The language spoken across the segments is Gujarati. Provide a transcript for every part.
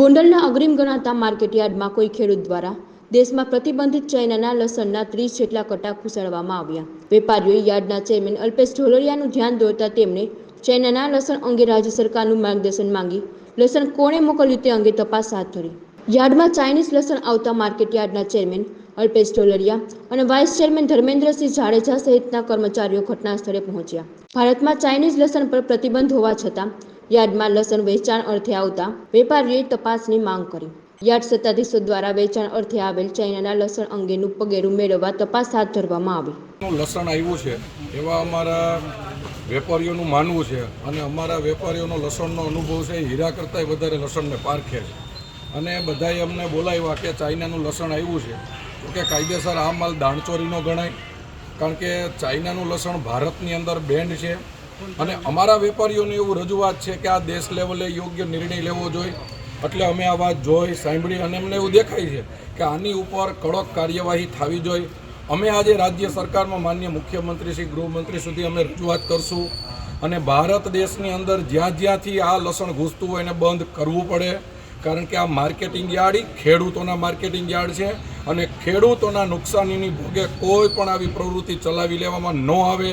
ગોંડલના અગ્રીમ ગણાતા માર્કેટયાર્ડમાં કોઈ ખેડૂત દ્વારા દેશમાં પ્રતિબંધિત ચાઇનાના લસણના ત્રીસ જેટલા કટા ખુસાડવામાં આવ્યા. વેપારીઓએ યાર્ડના ચેરમેન અલ્પેશ ઢોલરિયાનું ધ્યાન દોરતા તેમણે ચાઇનાના લસણ અંગે રાજ્ય સરકારનું માર્ગદર્શન માંગી લસણ કોણે મોકલ્યું તે અંગે તપાસ હાથ ધરી. યાર્ડમાં ચાઇનીઝ લસણ આવતા માર્કેટયાર્ડના ચેરમેન અલ્પેશ ઢોલરિયા અને વાઇસ ચેરમેન ધર્મેન્દ્રસિંહ જાડેજા સહિતના કર્મચારીઓ ઘટના સ્થળે પહોંચ્યા. ભારતમાં ચાઇનીઝ લસણ પર પ્રતિબંધ હોવા છતાં યાર્ડમાં લસણ વેચાણ અર્થે આવતા વેપારીઓએ તપાસની માંગ કરી. યાર્ડ સત્તાધીશો દ્વારા વેચાણ અર્થે આવેલ ચાઇનાના લસણ અંગેનું પગેરું મેળવવા તપાસ હાથ ધરવામાં આવી. લસણ આવ્યું છે, એવા અમારા વેપારીઓનું માનવું છે અને અમારા વેપારીઓનો લસણનો અનુભવ છે હીરા કરતાંય વધારે લસણને પારખે છે. અને બધાએ અમને બોલાવ્યા કે ચાઇનાનું લસણ આવ્યું છે, તો કે કાયદેસર આ માલ દાણચોરીનો ગણાય. કારણ કે ચાઇનાનું લસણ ભારતની અંદર બેન્ડ છે અને અમારા વેપારીઓની એવું રજૂઆત છે કે આ દેશ લેવલે યોગ્ય નિર્ણય લેવો જોઈએ. એટલે અમે આ વાત જોઈ, સાંભળી અને અમને એવું દેખાય છે કે આની ઉપર કડક કાર્યવાહી થવી જોઈએ. અમે આજે રાજ્ય સરકારમાં માન્ય મુખ્યમંત્રી શ્રી ગૃહમંત્રી સુધી અમે રજૂઆત કરશું અને ભારત દેશની અંદર જ્યાં જ્યાંથી આ લસણ ઘૂસતું હોય એને બંધ કરવું પડે. કારણ કે આ માર્કેટિંગ યાર્ડ ખેડૂતોના માર્કેટિંગ યાર્ડ છે અને ખેડૂતોના નુકસાનીની ભોગે કોઈ પણ આવી પ્રવૃત્તિ ચલાવી લેવામાં ન આવે.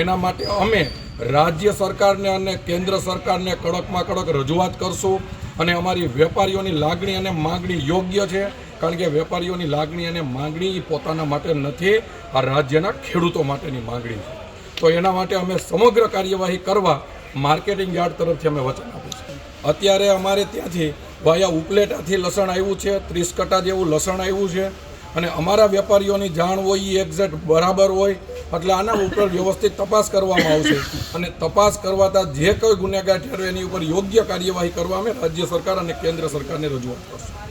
એના માટે અમે રાજ્ય સરકારને અને કેન્દ્ર સરકારને કડકમાં કડક રજૂઆત કરશું અને અમારી વેપારીઓની લાગણી અને માગણી યોગ્ય છે, કારણ કે વેપારીઓની લાગણી અને માગણી પોતાના માટે નથી, આ રાજ્યના ખેડૂતો માટેની માગણી છે. તો એના માટે અમે સમગ્ર કાર્યવાહી કરવા માર્કેટિંગ યાર્ડ તરફથી અમે વચન આપીશું અત્યારે અમારે ત્યાંથી વાયા ઉપલેટાથી લસણ આવ્યું છે, ત્રીસ કટા જેવું લસણ આવ્યું છે અને અમારા વેપારીઓની જાણ હોય એ એક્ઝેક્ટ બરાબર હોય એટલે આના ઉપર વ્યવસ્થિત તપાસ કરવામાં આવશે. અને તપાસ કરવાતા જે કોઈ ગુનેગાર ઠેરવે, એની ઉપર યોગ્ય કાર્યવાહી કરવા અમે રાજ્ય સરકાર અને કેન્દ્ર સરકારને રજૂઆત કરશું.